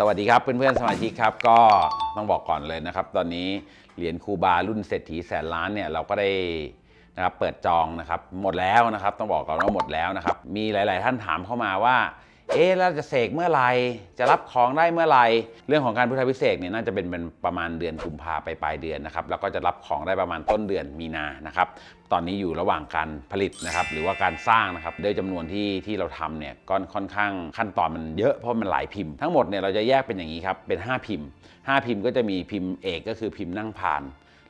สวัสดีครับเพื่อนๆสมาชิกครับก็ต้องบอกก่อนเลยนะครับ ตอนนี้เหรียญคูบารุ่นเศรษฐีแสนล้านเนี่ยเราก็ได้นะครับเปิดจองนะครับหมดแล้วนะครับ ต้องบอกก่อนว่าหมดแล้วนะครับ มีหลาย ๆ ท่านถามเข้ามาว่า เอ๊ะแล้วจะเสกเมื่อไหร่จะรับของได้เมื่อไหร่เรื่องของการพุทธพิเศษเนี่ยน่าจะเป็นเป็นประมาณเดือนกุมภาไปปลายเดือนนะครับแล้วก็จะรับของได้ประมาณต้นเดือนมีนานะครับตอนนี้อยู่ระหว่างการผลิตนะครับหรือว่าการสร้างนะครับด้วยจำนวนที่ที่เราทำเนี่ยก็ค่อนข้างขั้นตอนมันเยอะเพราะมันหลายพิมพ์ทั้งหมดเนี่ยเราจะแยกเป็นอย่างนี้ครับเป็น 5 พิมพ์ 5 พิมพ์ก็จะมีพิมพ์เอกก็คือพิมพ์นั่งผ่าน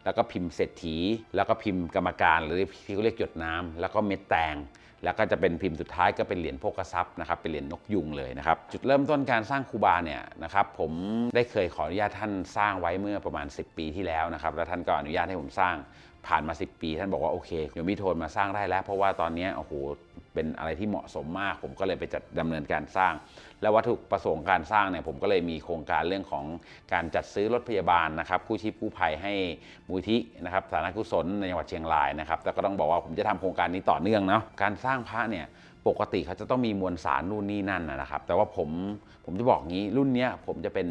แล้วก็พิมพ์เศรษฐี แล้วก็พิมพ์กรรมการ หรือที่เขาเรียกหยดน้ำแล้วก็เม็ดแตง แล้วก็จะเป็นพิมพ์สุดท้ายก็เป็นเหรียญโภคทรัพย์นะครับเป็นเหรียญนกยุงเลยนะครับจุดเริ่มต้นการสร้างคูบาเนี่ยนะครับผมได้เคยขออนุญาตท่านสร้างไว้เมื่อประมาณ 10 ปีที่แล้วนะครับแล้วท่านก็อนุญาตให้ผมสร้างผ่านมา 10 ปี ท่านบอกว่าโอเคโยมิโทนมาสร้างได้แล้ว เพราะว่าตอนนี้โอ้โห เป็นอะไรที่เหมาะสมมาก ผมก็เลยไปจัดดำเนินการสร้าง และวัตถุประสงค์การสร้างเนี่ยผมก็เลยมีโครงการเรื่องของการจัดซื้อรถพยาบาลนะครับกู้ชีพกู้ภัยให้มูลที่นะครับสาธารณกุศลในจังหวัดเชียงรายนะครับแล้วก็ต้องบอกว่าผมจะทำโครงการนี้ต่อเนื่องเนาะการสร้างพระเนี่ยปกติเขาจะต้องมีมวลสารนู่นนี่นั่นนะครับ แต่ว่าผมผมจะบอกงี้รุ่นเนี้ยผมจะเป็น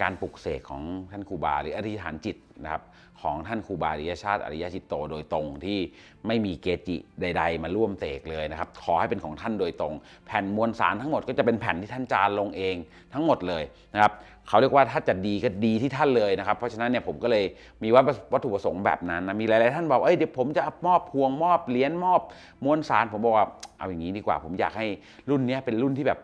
การปลุกเสกของท่านครูบาหรืออธิษฐานจิตนะครับของท่านครูบาอริยชาติอริยจิตโตโดยตรงที่ไม่มีเกจิใด ๆ มาร่วมเสกเลยนะครับขอให้เป็นของท่านโดยตรง แผ่นมวลสารทั้งหมดก็จะเป็นแผ่นที่ท่านจารลงเองทั้งหมดเลยนะครับเขาเรียกว่าถ้าจะดีก็ดีที่ท่านเลยนะครับ เพราะฉะนั้นเนี่ยผมก็เลยมีวัตถุประสงค์แบบนั้นนะมีหลายๆท่านบอกเอ้ยเดี๋ยวผมจะมอบพวงมอบเหรียญมอบมวลสารผมบอกว่าเอาอย่างนี้ดีกว่า ผมอยากให้รุ่นนี้เป็นรุ่นที่แบบ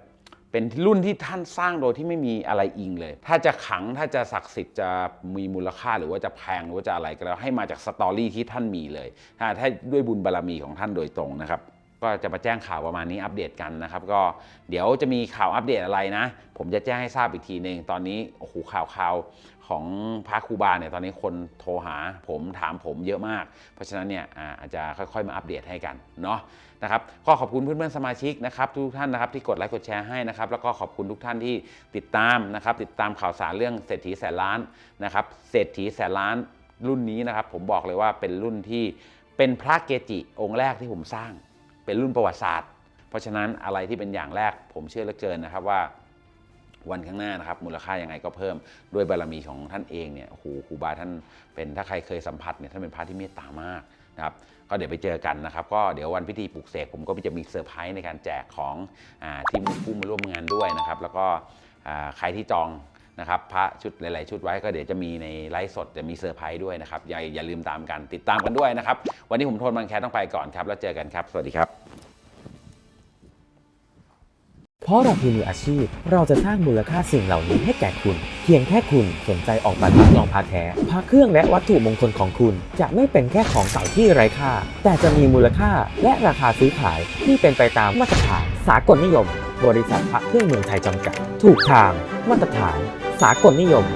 เป็นรุ่นที่ท่านสร้างโดยที่ไม่มีอะไรอิงเลย ถ้าจะขังถ้าจะศักดิ์สิทธิ์จะมีมูลค่าหรือว่าจะแพงหรือว่าจะอะไรก็แล้วให้มาจากสตอรี่ที่ท่านมีเลย ถ้าถ้าด้วยบุญบารรมีของท่านโดยตรงนะครับ ก็จะมาแจ้งข่าวประมาณนี้อัปเดตกันนะครับ ก็เดี๋ยวจะมีข่าวอัปเดตอะไรนะ ผมจะแจ้งให้ทราบอีกทีหนึ่งตอนนี้โอ้โหข่าวข่าวของพระครูบาเนี่ยตอนนี้คนโทรหาผมถามผมเยอะมาก เพราะฉะนั้นเนี่ยอาอาจจะค่อยๆมาอัปเดตให้กันเนาะนะครับก็ขอบคุณเพื่อนๆสมาชิกนะครับทุกท่านนะครับที่กดไลค์กดแชร์ให้นะครับแล้วก็ขอบคุณทุกท่านที่ติดตามนะครับติดตามข่าวสารเรื่องเศรษฐีแสนล้านนะครับเศรษฐีแสนล้านรุ่นนี้นะครับผมบอกเลยว่าเป็นรุ่นที่เป็นพระเกจิองค์แรกที่ผมสร้าง เป็นรุ่นประวัติศาสตร์ เพราะฉะนั้นอะไรที่เป็นอย่างแรกผมเชื่อเหลือเกินนะครับว่าวันข้างหน้านะครับมูลค่ายังไงก็เพิ่มด้วยบารมีของท่านเองเนี่ยโอ้โหครูบาท่านเป็นถ้าใครเคยสัมผัสเนี่ยท่านเป็นพระที่เมตตามากนะครับก็เดี๋ยวไปเจอกันนะครับ ก็เดี๋ยววันพิธีปลุกเสกผมก็จะมีเซอร์ไพรส์ในการแจกของอที่ผู้มาร่วมงานด้วยนะครับ แล้วก็ใครที่จอง นะครับพระชุดหลาย ๆ ชุดไว้ก็เดี๋ยวจะมีในไลฟ์สดจะมีเซอร์ไพรส์ด้วยนะครับอย่าอย่าลืมตามกันติดตามกันด้วยนะครับ วันนี้ผมโทนบางแคต้องไปก่อนครับ แล้วเจอกันครับ สวัสดีครับ เพราะเราคือมืออาชีพ เราจะสร้างมูลค่าสิ่งเหล่านี้ให้แก่คุณ เพียงแค่คุณสนใจออกแบบรับรองพาแท้พาเครื่องและวัตถุมงคลของคุณ จะไม่เป็นแค่ของเก่าที่ไร้ค่า แต่จะมีมูลค่าและราคาซื้อขายที่เป็นไปตามมาตรฐานสากลนิยม บริษัทพระเครื่องเมืองไทยจำกัด ถูกทางมาตรฐาน สากลนิยม